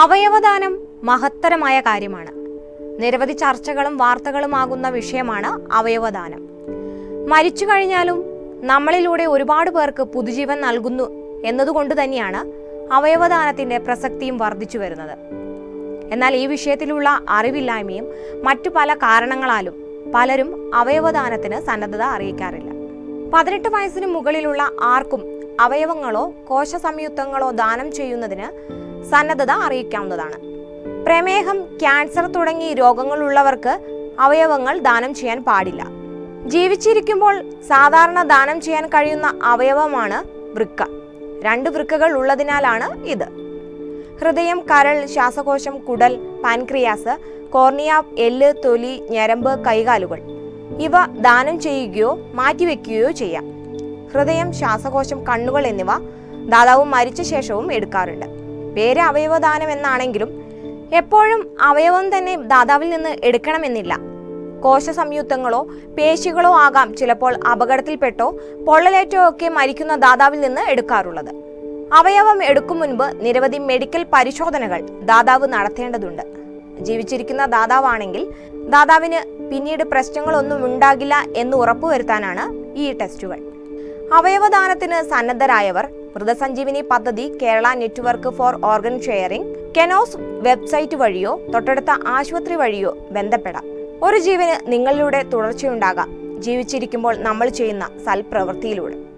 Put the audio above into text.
അവയവദാനം മഹത്തരമായ കാര്യമാണ്. നിരവധി ചർച്ചകളും വാർത്തകളുമാകുന്ന വിഷയമാണ് അവയവദാനം. മരിച്ചു കഴിഞ്ഞാലും നമ്മളിലൂടെ ഒരുപാട് പേർക്ക് പുതുജീവൻ നൽകുന്നു എന്നതുകൊണ്ട് തന്നെയാണ് അവയവദാനത്തിന്റെ പ്രസക്തിയും വർദ്ധിച്ചു വരുന്നത്. എന്നാൽ ഈ വിഷയത്തിലുള്ള അറിവില്ലായ്മയും മറ്റു പല കാരണങ്ങളാലും പലരും അവയവദാനത്തിന് സന്നദ്ധത അറിയിക്കാറില്ല. പതിനെട്ട് വയസ്സിന് മുകളിലുള്ള ആർക്കും അവയവങ്ങളോ കോശ സംയുക്തങ്ങളോ ദാനം ചെയ്യുന്നതിന് സന്നദ്ധത അറിയിക്കാവുന്നതാണ്. പ്രമേഹം ക്യാൻസർ തുടങ്ങി രോഗങ്ങളുള്ളവർക്ക് അവയവങ്ങൾ ദാനം ചെയ്യാൻ പാടില്ല. ജീവിച്ചിരിക്കുമ്പോൾ സാധാരണ ദാനം ചെയ്യാൻ കഴിയുന്ന അവയവമാണ് വൃക്ക. രണ്ട് വൃക്കകൾ ഉള്ളതിനാലാണ് ഇത്. ഹൃദയം കരൾ ശ്വാസകോശം കുടൽ പാൻക്രിയാസ് കോർണിയ എല്ല് തൊലി ഞരമ്പ് കൈകാലുകൾ. ഇവ ദാനം ചെയ്യുകയോ മാറ്റിവെക്കുകയോ ചെയ്യാം. ഹൃദയം ശ്വാസകോശം കണ്ണുകൾ എന്നിവ ദാതാവ് മരിച്ച ശേഷവും എടുക്കാറുണ്ട്. പേര് അവയവദാനം എന്നാണെങ്കിലും എപ്പോഴും അവയവം തന്നെ ദാതാവിൽ നിന്ന് എടുക്കണമെന്നില്ല. കോശ സംയുക്തങ്ങളോ പേശികളോ ആകാം ചിലപ്പോൾ അപകടത്തിൽപ്പെട്ടോ പൊള്ളലേറ്റോ ഒക്കെ മരിക്കുന്ന ദാതാവിൽ നിന്ന് എടുക്കാറുള്ളത്. അവയവം എടുക്കും മുൻപ് നിരവധി മെഡിക്കൽ പരിശോധനകൾ ദാതാവ് നടത്തേണ്ടതുണ്ട്. ജീവിച്ചിരിക്കുന്ന ദാതാവാണെങ്കിൽ ദാതാവിന് പിന്നീട് പ്രശ്നങ്ങളൊന്നും ഉണ്ടാകില്ല എന്ന് ഉറപ്പുവരുത്താനാണ് ഈ ടെസ്റ്റുകൾ. അവയവദാനത്തിന് സന്നദ്ധരായവർ മൃതസഞ്ജീവിനി പദ്ധതി Kerala network for organ sharing KNOS website വഴിയോ തൊട്ടടുത്ത ആശുപത്രി വഴിയോ ബന്ധപ്പെടാം. ഒരു ജീവന് നിങ്ങളിലൂടെ തുടർച്ചയുണ്ടാകാം. ജീവിച്ചിരിക്കുമ്പോൾ നമ്മൾ ചെയ്യുന്ന സൽപ്രവൃത്തിയിലൂടെ.